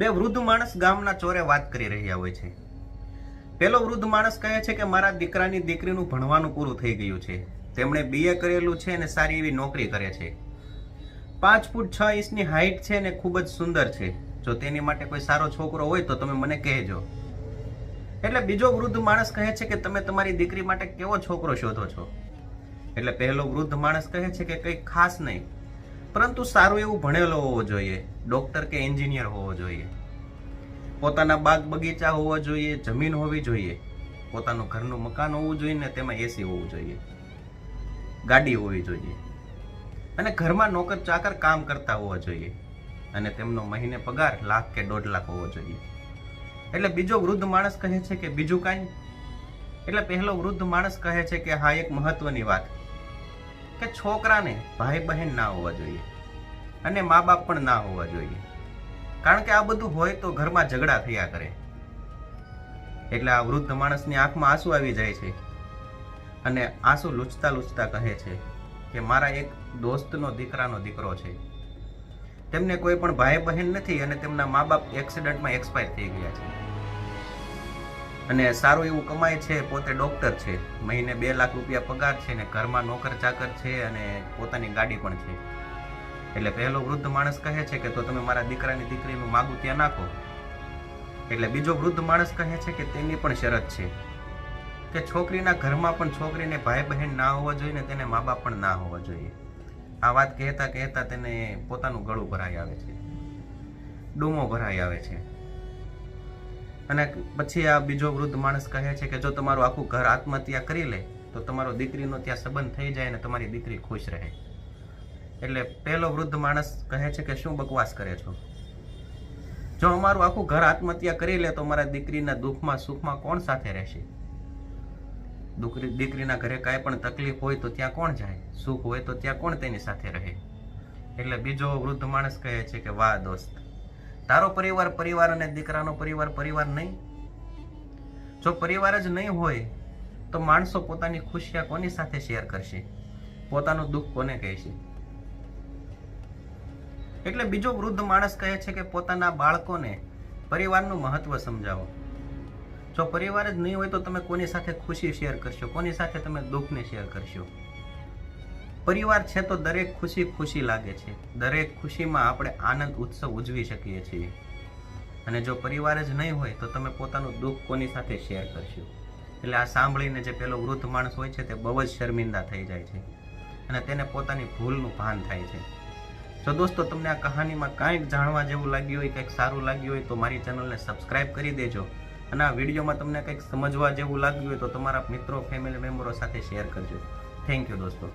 બે વૃદ્ધ માણસ ગામના ચોરે વાત કરી રહ્યા હોય છે. પેલો વૃદ્ધ માણસ કહે છે કે મારા દીકરાની દીકરીનું ભણવાનું પૂરું થઈ ગયું છે. તેમણે બીએ કરેલું છે અને સારી એવી નોકરી કરે છે. પાંચ ફૂટ છ ઇંચની હાઇટ છે અને ખૂબ જ સુંદર છે. જો તેની માટે કોઈ સારો છોકરો હોય તો તમે મને કહેજો. એટલે બીજો વૃદ્ધ માણસ કહે છે કે તમે તમારી દીકરી માટે કેવો છોકરો શોધો છો? એટલે પહેલો વૃદ્ધ માણસ કહે છે કે કંઈ ખાસ નહીં. પરંતુ સારું એવું ભણેલો હોવો જોઈએ ડોક્ટર કે એન્જિનિયર હોવો જોઈએ. પોતાના બાગ બગીચા હોવા જોઈએ, જમીન હોવી જોઈએ. પોતાનું ઘરનું મકાન હોવું જોઈએ ને તેમાં એસી હોવું જોઈએ. ગાડી હોવી જોઈએ. અને ઘરમાં નોકર ચાકર કામ કરતા હોવા જોઈએ. અને તેમનો મહિને પગાર લાખ કે દોઢ લાખ હોવો જોઈએ. એટલે બીજો વૃદ્ધ માણસ કહે છે કે બીજું કાંઈ? એટલે પહેલો વૃદ્ધ માણસ કહે છે કે હા, એક મહત્વની વાત. કે છોકરાને ભાઈ બહેન ના હોવા જોઈએ અને મા બાપ પણ ના હોવા જોઈએ. કારણ કે આ બધું હોય તો ઘરમાં ઝઘડા થયા કરે. એટલે આ વૃદ્ધ માણસની આંખમાં આંસુ આવી જાય છે. અને આંસુ લૂછતા લૂછતા કહે છે કે મારા એક દોસ્તનો દીકરાનો દીકરો છે. તેમને કોઈ પણ ભાઈ બહેન નથી અને તેમના મા બાપ એક્સિડન્ટમાં એક્સપાયર થઈ ગયા છે. અને સારું એવું કમાય છે, પોતે ડૉક્ટર છે. મહિને બે લાખ રૂપિયા પગાર છે ને ઘરમાં નોકર ચાકર છે અને પોતાની ગાડી પણ છે. એટલે પહેલો વૃદ્ધ માણસ કહે છે કે તો તમે મારા દીકરાની દીકરીનું માગું ત્યાં નાખો. એટલે બીજો વૃદ્ધ માણસ કહે છે કે તેની પણ શરત છે. કે છોકરીના ઘરમાં પણ છોકરીને ભાઈ બહેન ના હોવા જોઈએ ને તેને મા બાપ પણ ના હોવા જોઈએ. આ વાત કહેતા કહેતા તેને પોતાનું ગળું ભરાઈ આવે છે. ડૂમો ભરાઈ આવે છે. અને પછી આ બીજો વૃદ્ધ માણસ કહે છે કે જો તમારું આખું ઘર આત્મહત્યા કરી લે, તો તમારો દીકરીનો ત્યાં સંબંધ થઈ જાય અને તમારી દીકરી ખુશ રહે. એટલે પહેલો વૃદ્ધ માણસ કહે છે કે શું બકવાસ કરે છો? જો અમારું આખું ઘર આત્મહત્યા કરી લે, તો મારા દીકરીના દુઃખમાં સુખમાં કોણ સાથે રહેશે? દીકરી, દીકરીના ઘરે કાંઈ પણ તકલીફ હોય તો ત્યાં કોણ જાય? સુખ હોય તો ત્યાં કોણ તેની સાથે રહે? એટલે બીજો વૃદ્ધ માણસ કહે છે કે, વાહ દોસ્ત તારો પરિવાર પરિવાર અને દીકરાનો પરિવાર પરિવાર નહીં. જો પરિવાર જ નહીં હોય, તો માણસો પોતાની ખુશિયા કોની સાથે શેર કરશે? પોતાનું દુઃખ કોને કહેશે? એટલે બીજો વૃદ્ધ માણસ કહે છે કે પોતાના બાળકોને પરિવારનું મહત્વ સમજાવો. જો પરિવાર જ નહીં હોય તો તમે કોની સાથે ખુશી શેર કરશો? કોની સાથે તમે દુઃખને શેર કરશો? પરિવાર છે તો દરેક ખુશી ખુશી લાગે છે. દરેક ખુશીમાં આપણે આનંદ ઉત્સવ ઉજવી શકીએ છીએ. અને જો પરિવાર જ નહીં હોય તો તમે પોતાનું દુઃખ કોની સાથે શેર કરશો? એટલે આ સાંભળીને જે પેલો વૃદ્ધ માણસ હોય છે તે બહુ જ શર્મિંદા થઈ જાય છે. અને તેને પોતાની ભૂલનું ભાન થાય છે. જો દોસ્તો, તમને આ કહાનીમાં કાંઈક જાણવા જેવું લાગ્યું હોય, કંઈક સારું લાગ્યું હોય, તો મારી ચેનલને સબસ્ક્રાઇબ કરી દેજો. અને આ વિડીયોમાં તમને કંઈક સમજવા જેવું લાગ્યું હોય તો તમારા મિત્રો, ફેમિલી મેમ્બરો સાથે શેર કરજો. થેન્ક યુ દોસ્તો.